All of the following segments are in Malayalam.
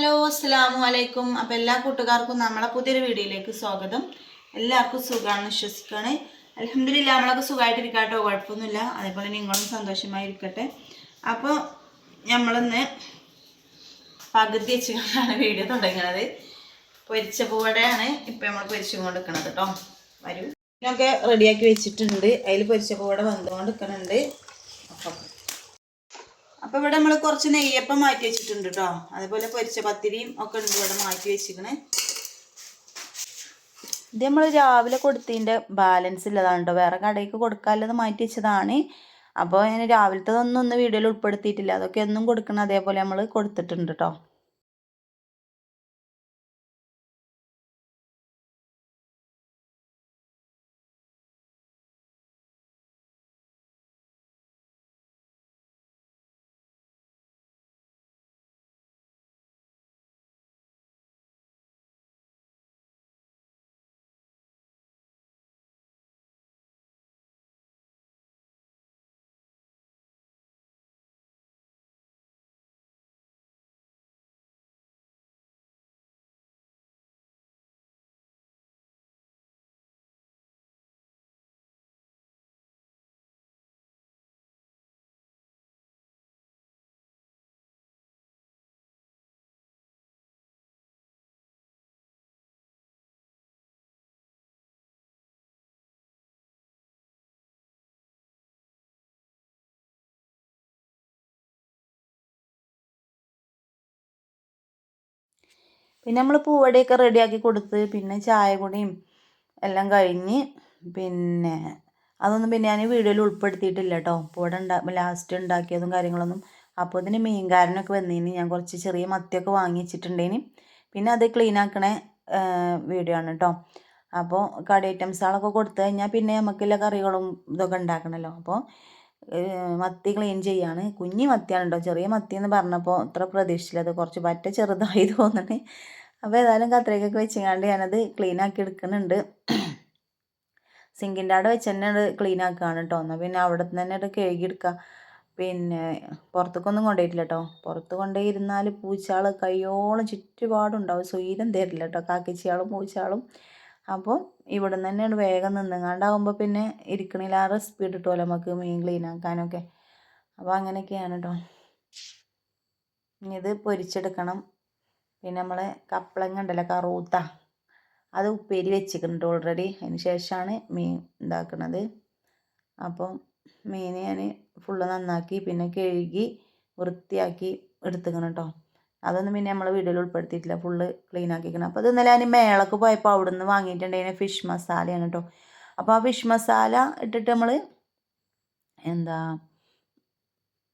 ഹലോ അസ്സാം വലൈക്കും അപ്പോൾ എല്ലാ കൂട്ടുകാർക്കും നമ്മളെ പുതിയൊരു വീഡിയോയിലേക്ക് സ്വാഗതം. എല്ലാവർക്കും സുഖമാണ് വിശ്വസിക്കുകയാണ്. അലഹമില്ല നമ്മളൊക്കെ സുഖമായിട്ടിരിക്കാട്ടോ കുഴപ്പമൊന്നുമില്ല. അതേപോലെ നിങ്ങളും സന്തോഷമായിരിക്കട്ടെ അപ്പോൾ നമ്മളിന്ന് പകുതി വെച്ചുകൊണ്ടാണ് വീഡിയോ തുടങ്ങുന്നത് പൊരിച്ച പൂവടയാണ് ഇപ്പം നമ്മൾ പൊരിച്ചു കൊണ്ടിരിക്കണത് കേട്ടോ വരൂ. ഇതിനൊക്കെ റെഡിയാക്കി വെച്ചിട്ടുണ്ട്. അതിൽ പൊരിച്ച പൂവട വന്നുകൊണ്ടിരിക്കുന്നുണ്ട് അപ്പം അപ്പൊ ഇവിടെ നമ്മൾ കുറച്ച് നെയ്യപ്പം മാറ്റി വെച്ചിട്ടുണ്ട് കേട്ടോ അതേപോലെ പൊരിച്ച പത്തിരിയും ഒക്കെ ഉണ്ട് ഇവിടെ മാറ്റി വെച്ചിരിക്കണേ. ഇത് നമ്മൾ രാവിലെ കൊടുത്തതിന്റെ ബാലൻസ് ഇല്ലതാണ്ടോ വേറെ കടയ്ക്ക് കൊടുക്കാനുള്ളത് മാറ്റി വെച്ചതാണ്. അപ്പോൾ ഞാൻ രാവിലത്തെ ഒന്നും ഒന്ന് വീഡിയോയിൽ ഉൾപ്പെടുത്തിയിട്ടില്ല. അതൊക്കെ ഒന്നും കൊടുക്കണം അതേപോലെ നമ്മൾ കൊടുത്തിട്ടുണ്ട് കേട്ടോ പിന്നെ നമ്മൾ പൂവടയൊക്കെ റെഡിയാക്കി കൊടുത്ത് പിന്നെ ചായ കുടിയും എല്ലാം കഴിഞ്ഞ് പിന്നെ അതൊന്നും പിന്നെ ഞാൻ വീഡിയോയിൽ ഉൾപ്പെടുത്തിയിട്ടില്ല കേട്ടോ പൂവട ഉണ്ടാ ലാസ്റ്റ് ഉണ്ടാക്കിയതും കാര്യങ്ങളൊന്നും. അപ്പോൾ ഇതിന് മീൻകാരനൊക്കെ വന്നതിന് ഞാൻ കുറച്ച് ചെറിയ മത്തിയൊക്കെ വാങ്ങി വെച്ചിട്ടുണ്ടേന്. പിന്നെ അത് ക്ലീൻ ആക്കണ വീഡിയോ ആണ് കേട്ടോ അപ്പോൾ കടി ഐറ്റംസുകളൊക്കെ കൊടുത്തു കഴിഞ്ഞാൽ പിന്നെ നമുക്കില്ല കറികളും ഇതൊക്കെ ഉണ്ടാക്കണമല്ലോ അപ്പോൾ മത്തി ക്ലീൻ ചെയ്യാണ്. കുഞ്ഞി മത്തിയാണ് കേട്ടോ ചെറിയ മത്തി എന്ന് പറഞ്ഞപ്പോൾ അത്ര പ്രതീക്ഷിച്ചില്ല അത് കുറച്ച് പറ്റ ചെറുതായി തോന്നണേ. അപ്പോൾ ഏതായാലും കത്രയ്ക്കൊക്കെ വെച്ചങ്ങാണ്ട് ഞാനത് ക്ലീൻ ആക്കി എടുക്കുന്നുണ്ട്. സിങ്കിന്റെ അവിടെ വെച്ച് തന്നെ അത് ക്ലീൻ ആക്കുകയാണ് കേട്ടോ എന്നാൽ പിന്നെ അവിടെ നിന്ന് തന്നെ അത് കഴുകിയെടുക്കുക പിന്നെ പുറത്തേക്കൊന്നും കൊണ്ടുപോയിട്ടില്ല കേട്ടോ പുറത്ത് കൊണ്ടുപോയിരുന്നാൽ പൂച്ചകൾ കയ്യോളം ചുറ്റുപാടുണ്ടാവും. സ്വീരം തരില്ല കേട്ടോ കാക്കിച്ചിയാളും പൂച്ചാളും അപ്പോൾ ഇവിടെ നിന്ന് തന്നെയാണ് വേഗം നിന്നുങ്ങാണ്ടാവുമ്പോൾ പിന്നെ ഇരിക്കണില്ല. ആ റെസിപ്പി കിട്ടുമല്ലോ നമുക്ക് മീൻ ക്ലീൻ ആക്കാനൊക്കെ അപ്പോൾ അങ്ങനെയൊക്കെയാണ് കേട്ടോ ഇത് പൊരിച്ചെടുക്കണം. പിന്നെ നമ്മളെ കപ്പളങ്ങ ഉണ്ടല്ലോ കറൂത്ത. അത് ഉപ്പേരി വെച്ചിട്ടുണ്ട് ഓൾറെഡി അതിന് ശേഷമാണ് മീൻ ഉണ്ടാക്കുന്നത് അപ്പം മീൻ ഞാൻ ഫുള്ള് നന്നാക്കി പിന്നെ കഴുകി വൃത്തിയാക്കി എടുത്തുക്കണം കേട്ടോ അതൊന്നും പിന്നെ നമ്മൾ വീഡിയോയിൽ ഉൾപ്പെടുത്തിയിട്ടില്ല ഫുള്ള് ക്ലീൻ ആക്കിക്കണം. അപ്പോൾ അത് ഇന്നലെ ഞാൻ മേളക്ക് പോയപ്പോൾ അവിടെ നിന്ന് വാങ്ങിയിട്ടുണ്ടെങ്കിൽ ഫിഷ് മസാലയാണ് കേട്ടോ അപ്പോൾ ആ ഫിഷ് മസാല ഇട്ടിട്ട് നമ്മൾ എന്താ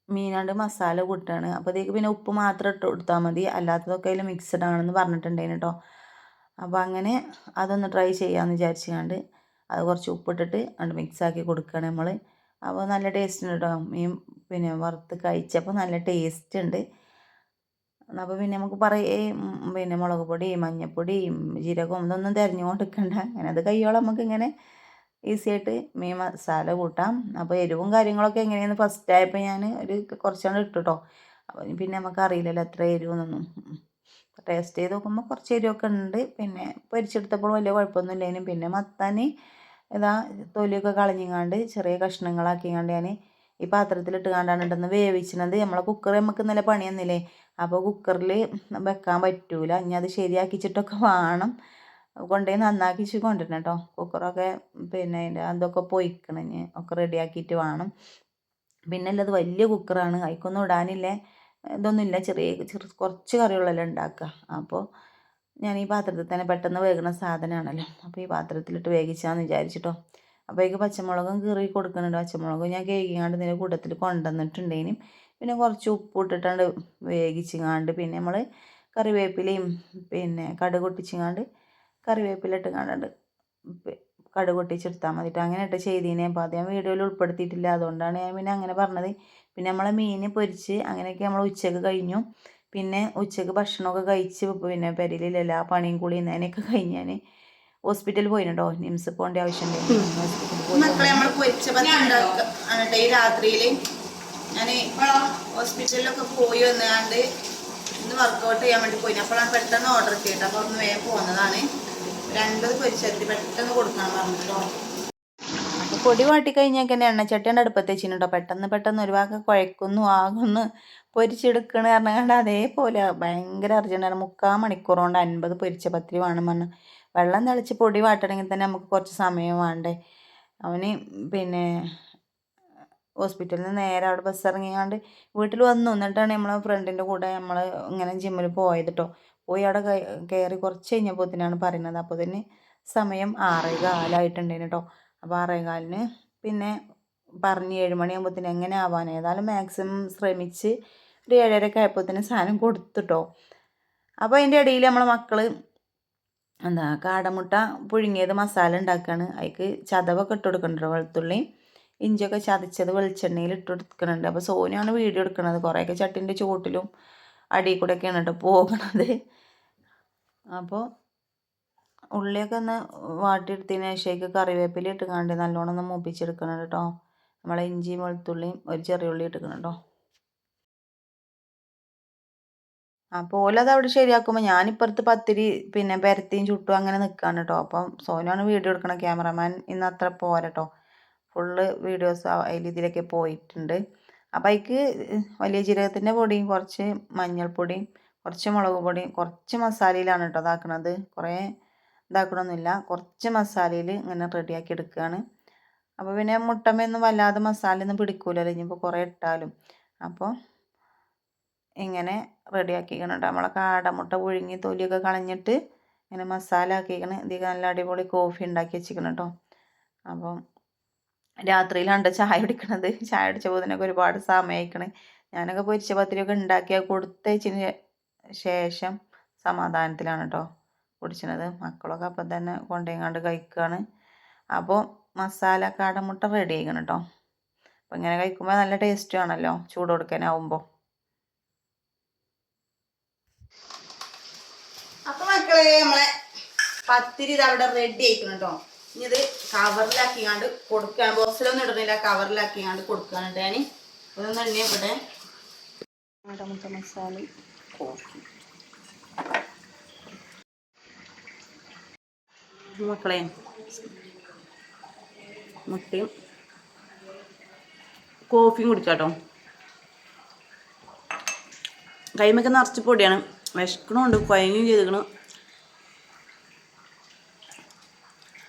മീനാണ്ട് മസാല കൂട്ടാണ്. അപ്പോൾ അതേക്ക് പിന്നെ ഉപ്പ് മാത്രം ഇട്ട് കൊടുത്താൽ മതി. അല്ലാത്തതൊക്കെ അതിൽ മിക്സ്ഡ് ആണെന്ന് പറഞ്ഞിട്ടുണ്ടായിരുന്നു കേട്ടോ അപ്പോൾ അങ്ങനെ അതൊന്ന് ട്രൈ ചെയ്യാമെന്ന് വിചാരിച്ചുകൊണ്ട് അത് കുറച്ച് ഉപ്പിട്ടിട്ട് അത് മിക്സാക്കി കൊടുക്കുകയാണ് നമ്മൾ അപ്പോൾ നല്ല ടേസ്റ്റ് ഉണ്ട് കേട്ടോ മീൻ പിന്നെ വറുത്ത് കഴിച്ചപ്പോൾ നല്ല ടേസ്റ്റ് ഉണ്ട് അപ്പോൾ പിന്നെ നമുക്ക് പറയേ പിന്നെ മുളക് പൊടി മഞ്ഞൾപ്പൊടി ജീരകവും ഇതൊന്നും തിരഞ്ഞു കൊടുക്കണ്ട അങ്ങനെ അത് കയ്യോളം നമുക്ക് ഇങ്ങനെ ഈസി ആയിട്ട് മീൻ മസാല കൂട്ടാം. അപ്പോൾ എരിവും കാര്യങ്ങളൊക്കെ എങ്ങനെയാണെന്ന് ഫസ്റ്റ് ആയപ്പോൾ ഞാൻ ഒരു കുറച്ചാണ് ഇട്ടു കേട്ടോ പിന്നെ നമുക്ക് അറിയില്ലല്ലോ എത്ര എരിവെന്നൊന്നും. ടേസ്റ്റ് ചെയ്ത് നോക്കുമ്പോൾ കുറച്ച് എരിവൊക്കെ ഉണ്ട് പിന്നെ പൊരിച്ചെടുത്തപ്പോൾ വലിയ കുഴപ്പമൊന്നും ഇല്ലേനും പിന്നെ മത്താൻ ഇതാ തൊലിയൊക്കെ കളഞ്ഞിങ്ങാണ്ട് ചെറിയ കഷ്ണങ്ങളാക്കിങ്ങാണ്ട് ഞാൻ ഈ പാത്രത്തിലിട്ട് കണ്ടാണ് ഇട്ടെന്ന് വേവിച്ചത് നമ്മളെ കുക്കർ നമുക്ക് ഇന്നലെ പണിയൊന്നുമില്ലേ? അപ്പോൾ കുക്കറിൽ വെക്കാൻ പറ്റൂല. ഇനി അത് ശരിയാക്കിച്ചിട്ടൊക്കെ വേണം. കൊണ്ടുപോയി നന്നാക്കിച്ച് കൊണ്ടുവരണം കേട്ടോ കുക്കറൊക്കെ പിന്നെ അതിന്റെ അതൊക്കെ പൊയ്ക്കണം ഇനി. ഒക്കെ റെഡിയാക്കിയിട്ട് വേണം. പിന്നെ ഉള്ളത് വലിയ കുക്കറാണ്. അതിക്കൊന്നും ഇടാനില്ല. ഇതൊന്നുമില്ല. ചെറിയ ചെറു കുറച്ച് കറികളെല്ലാം ഉണ്ടാക്കുക. അപ്പോൾ ഞാൻ ഈ പാത്രത്തിൽ തന്നെ പെട്ടെന്ന് വേകുന്ന സാധനമാണല്ലോ. അപ്പോൾ ഈ പാത്രത്തിലിട്ട് വേവിച്ചാന്ന് വിചാരിച്ചിട്ടോ. അപ്പോൾ എനിക്ക് പച്ചമുളകും കീറി കൊടുക്കുന്നുണ്ട്. പച്ചമുളകും ഞാൻ കേക്കിങ്ങാണ്ട് ഇതിന്റെ കൂട്ടത്തിൽ കൊണ്ടുവന്നിട്ടുണ്ടേനും. പിന്നെ കുറച്ച് ഉപ്പ് ഇട്ടിട്ടാണ്ട് വേവിച്ചിങ്ങാണ്ട് പിന്നെ നമ്മൾ കറിവേപ്പിലയും പിന്നെ കടുക് പൊട്ടിച്ചിങ്ങാണ്ട് കറിവേപ്പില ഇട്ട് കണ്ടുണ്ട് കടുക് പൊട്ടിച്ചെടുത്താൽ മതിയിട്ട് അങ്ങനെ ഇട്ട് ചെയ്തീനെ. അപ്പോൾ അത് ഞാൻ വീഡിയോയിൽ ഉൾപ്പെടുത്തിയിട്ടില്ല. അതുകൊണ്ടാണ് ഞാൻ പിന്നെ അങ്ങനെ പറഞ്ഞത്. പിന്നെ നമ്മളെ മീൻ പൊരിച്ച് അങ്ങനെയൊക്കെ നമ്മൾ ഉച്ചയ്ക്ക് കഴിഞ്ഞു. പിന്നെ ഉച്ചയ്ക്ക് ഭക്ഷണമൊക്കെ കഴിച്ച് പിന്നെ പെരയിലുള്ള എല്ലാ പണിയും കൂടി എന്നതിനൊക്കെ കഴിഞ്ഞ് ഞാൻ ഹോസ്പിറ്റലിൽ പോയിട്ടുണ്ടോ നിംസ് പോകേണ്ട ആവശ്യം ഞാൻ ഹോസ്പിറ്റലിലൊക്കെ പോയി വന്നാണ്ട് ഇന്ന് വർക്കൗട്ട് ചെയ്യാൻ വേണ്ടി പോയി അപ്പോഴാണ് പെട്ടെന്ന് ഓർഡർ ചെയ്തിട്ട് അപ്പോൾ ഒന്ന് വേഗം പോകുന്നതാണ് ഒരു അൻപത് പെട്ടെന്ന് കൊടുക്കാൻ പറഞ്ഞിട്ടോ. പൊടി വാട്ടി കഴിഞ്ഞാൽ തന്നെ എണ്ണച്ചട്ടിയുടെ അടുപ്പത്ത് പെട്ടെന്ന് പെട്ടെന്ന് ഒരു ഭാഗം കുഴക്കുന്നു ആകുന്നു പൊരിച്ചെടുക്കണ പറഞ്ഞാണ്ട് അതേപോലെ ഭയങ്കര അർജന്റാണ് മുക്കാൽ മണിക്കൂർ കൊണ്ട് അൻപത് പൊരിച്ച പത്തിരി വേണം പറഞ്ഞു. വെള്ളം തിളച്ച് പൊടി വാട്ടണമെങ്കിൽ തന്നെ നമുക്ക് കുറച്ച് സമയം വേണ്ടേ. അവന് പിന്നെ ഹോസ്പിറ്റലിൽ നിന്ന് നേരെ അവിടെ ബസ് ഇറങ്ങിയാണ്ട് വീട്ടിൽ വന്നു. എന്നിട്ടാണ് നമ്മളെ ഫ്രണ്ടിന്റെ കൂടെ നമ്മൾ ഇങ്ങനെ ജിമ്മിൽ പോയത് കേട്ടോ പോയി അവിടെ കയറി കുറച്ച് കഴിഞ്ഞപ്പോഴത്തേനാണ് പറയുന്നത്. അപ്പോൾ തന്നെ സമയം ആറേ കാലായിട്ടുണ്ടായിരുന്നു കേട്ടോ അപ്പോൾ ആറേ കാലിന് പിന്നെ പറഞ്ഞ് ഏഴ് മണിയാകുമ്പോഴത്തേന് എങ്ങനെ ആവാൻ? ഏതായാലും മാക്സിമം ശ്രമിച്ച് ഒരു ഏഴരയൊക്കെ ആയപ്പോഴത്തേന് സാധനം കൊടുത്തുട്ടോ. അപ്പോൾ അതിന്റെ ഇടയിൽ നമ്മളെ മക്കൾ എന്താ കാടമുട്ട പുഴുങ്ങിയത് മസാല ഉണ്ടാക്കുകയാണ് അതിക്ക് ചതവൊക്കെ ഇട്ട് കൊടുക്കുന്നുണ്ട് വെളുത്തുള്ളി? ഇഞ്ചിയൊക്കെ ചതച്ചത് വെളിച്ചെണ്ണയിൽ ഇട്ട് കൊടുക്കുന്നുണ്ട് അപ്പോൾ സോനിയാണ് വീഡിയോ എടുക്കുന്നത് കുറേയൊക്കെ ചട്ടിന്റെ ചുവട്ടിലും അടിയിൽ കൂടെയൊക്കെയാണ് കേട്ടോ പോകുന്നത് അപ്പോൾ ഉള്ളിയൊക്കെ ഒന്ന് വാട്ടിയെടുത്തതിന് ശേഷം കറിവേപ്പില ഇട്ടുകൊണ്ട് നല്ലോണം ഒന്ന് മൂപ്പിച്ചെടുക്കണം കേട്ടോ. നമ്മളെ ഇഞ്ചിയും വെളുത്തുള്ളിയും ഒരു ചെറിയ ഉള്ളി എടുക്കണം കേട്ടോ. അപ്പോൾ ഓലത് അവിടെ ശരിയാക്കുമ്പോൾ ഞാനിപ്പുറത്ത് പത്തിരി പിന്നെ പരത്തിയും ചുട്ടും അങ്ങനെ നിൽക്കുകയാണ് കേട്ടോ. അപ്പം സോനുവാണ് വീഡിയോ എടുക്കണ ക്യാമറമാൻ ഇന്ന് അത്ര പോരട്ടോ ഫുള്ള് വീഡിയോസ് അതിൽ ഇതിലൊക്കെ പോയിട്ടുണ്ട്. അപ്പോൾ അതിക്ക് വലിയ ജീരകത്തിന്റെ പൊടിയും കുറച്ച് മഞ്ഞൾപ്പൊടിയും കുറച്ച് മുളക് പൊടി കുറച്ച് മസാലയിലാണ് കേട്ടോ ഇതാക്കണത്. കുറേ ഇതാക്കണമൊന്നുമില്ല കുറച്ച് മസാലയിൽ ഇങ്ങനെ റെഡിയാക്കി എടുക്കുകയാണ്. അപ്പോൾ പിന്നെ മുട്ടമ്മയൊന്നും വല്ലാതെ മസാലയൊന്നും പിടിക്കൂലല്ലോ ഇനിയിപ്പോൾ കുറേ ഇട്ടാലും. അപ്പോൾ ഇങ്ങനെ റെഡിയാക്കിക്കണം കേട്ടോ. നമ്മളെ കാടമുട്ട പുഴുങ്ങി തൊലിയൊക്കെ കളഞ്ഞിട്ട് ഇങ്ങനെ മസാല ആക്കിക്കണം. ഇതിൽ നല്ല അടിപൊളി കോഫി ഉണ്ടാക്കി വെച്ചിരിക്കണം കേട്ടോ. അപ്പം രാത്രിയിലാണ് ചായ കുടിക്കണത്. ചായ അടിച്ച പോകുന്നതിനൊക്കെ ഒരുപാട് സമയമായിക്കണേ. ഞാനൊക്കെ പൊരിച്ച പത്തിരിയൊക്കെ ഉണ്ടാക്കിയാൽ കൊടുത്തയച്ചതിന് ശേഷം സമാധാനത്തിലാണ് കേട്ടോ കുടിച്ചത് മക്കളൊക്കെ അപ്പം തന്നെ കൊണ്ടുപോയിങ്ങാണ്ട് കഴിക്കുകയാണ് അപ്പോൾ മസാല കാടമുട്ട റെഡി ആയിക്കണം കേട്ടോ അപ്പം ഇങ്ങനെ കഴിക്കുമ്പോൾ നല്ല ടേസ്റ്റും ആണല്ലോ ചൂട് കൊടുക്കാനാവുമ്പോൾ അപ്പോൾ മക്കളെ നമ്മളെ പത്തിരി ഇത് അവിടെ റെഡി ആയിക്കണം കേട്ടോ ഇനി ഇത് കവറിലാക്കിയാണ്ട് കൊടുക്കാൻ ബോക്സിലൊന്നും ഇടുന്നില്ല കവറിലാക്കിയാണ്ട് കൊടുക്കുകയാണ് കേട്ടോ ഞാൻ ഇതൊന്നും എണ്ണ ഇവിടെ. കാടമുട്ട മസാല കോഫി മക്കളെ. മുട്ടയും കോഫിയും കുടിക്കാട്ടോ കൈമൊക്കെ നിറച്ച് പൊടിയാണ്. വിശക്കണമുണ്ട് കുഴങ്ങും ചെയ്തിക്കണം.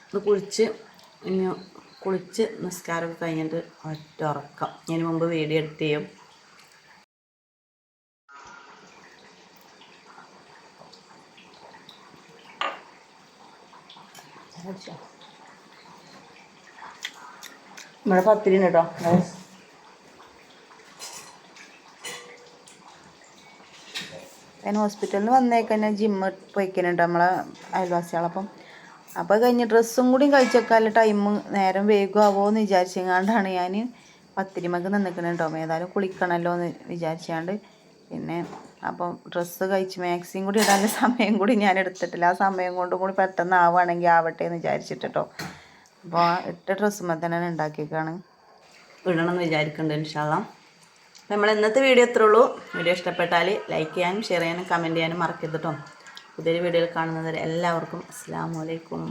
ഇത് കുളിച്ച് ഇനി കുളിച്ച് നിസ്കാരമൊക്കെ കഴിഞ്ഞിട്ട് ഒറ്റ ഉറക്കം. ഞാൻ മുമ്പ് വീഡിയോ എടുത്ത് ചെയ്യും. നമ്മുടെ പത്തിരി കേട്ടോ. അതിന് ഹോസ്പിറ്റലിൽ നിന്ന് വന്നേക്കന്നെ ജിമ്മ് പോയിക്കുന്നുണ്ട് നമ്മളെ അയൽവാസികളപ്പം അപ്പോൾ കഴിഞ്ഞ് ഡ്രസ്സും കൂടി കഴിച്ചേക്കാനുള്ള ടൈം നേരം വേഗമാവോ എന്ന് വിചാരിച്ചെങ്ങാണ്ടാണ് ഞാൻ പത്തിരിമക്ക് നിന്നിക്കണുണ്ടോ ഏതായാലും കുളിക്കണമല്ലോ എന്ന് വിചാരിച്ചാണ്ട് പിന്നെ അപ്പം ഡ്രസ്സ് കഴിച്ച് മാക്സിയും കൂടി ഇടാനുള്ള സമയം കൂടി ഞാൻ എടുത്തിട്ടില്ല. ആ സമയം കൊണ്ടും കൂടി പെട്ടെന്ന് ആവുകയാണെങ്കിൽ ആവട്ടെ എന്ന് വിചാരിച്ചിട്ടോ അപ്പോൾ ആ ഇട്ട ഡ്രസ്സുമ്പോൾ തന്നെ ഉണ്ടാക്കിയേക്കാണ്. ഇടണമെന്ന് വിചാരിക്കുന്നുണ്ട് ഇൻഷാല്ലാം നമ്മൾ ഇന്നത്തെ വീഡിയോ എത്ര ഉള്ളൂ. വീഡിയോ ഇഷ്ടപ്പെട്ടാൽ ലൈക്ക് ചെയ്യാനും ഷെയർ ചെയ്യാനും കമന്റ് ചെയ്യാനും മറക്കരുത് കേട്ടോ പുതിയൊരു വീഡിയോയിൽ കാണുന്നവരെ എല്ലാവർക്കും അസ്സാം വലൈക്കും